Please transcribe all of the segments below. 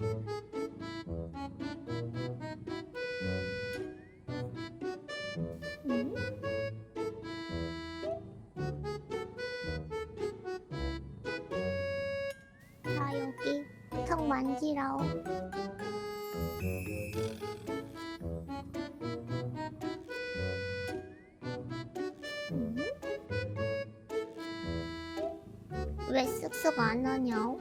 음? 자 여기 턱 만지라오. 음? 왜 쓱쓱 안 하냐오?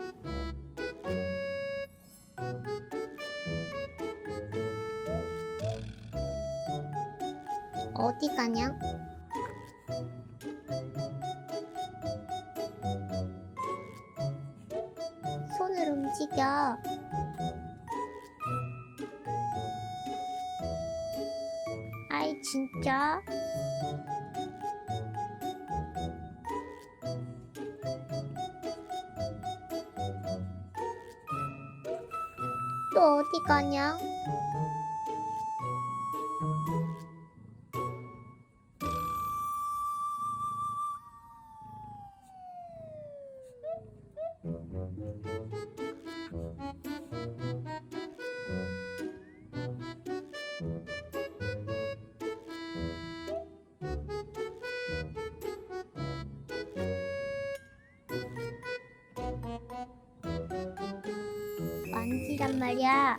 어디 가냐? 손을 움직여. 아이 진짜? 또 어디 가냐? 만지란 말이야.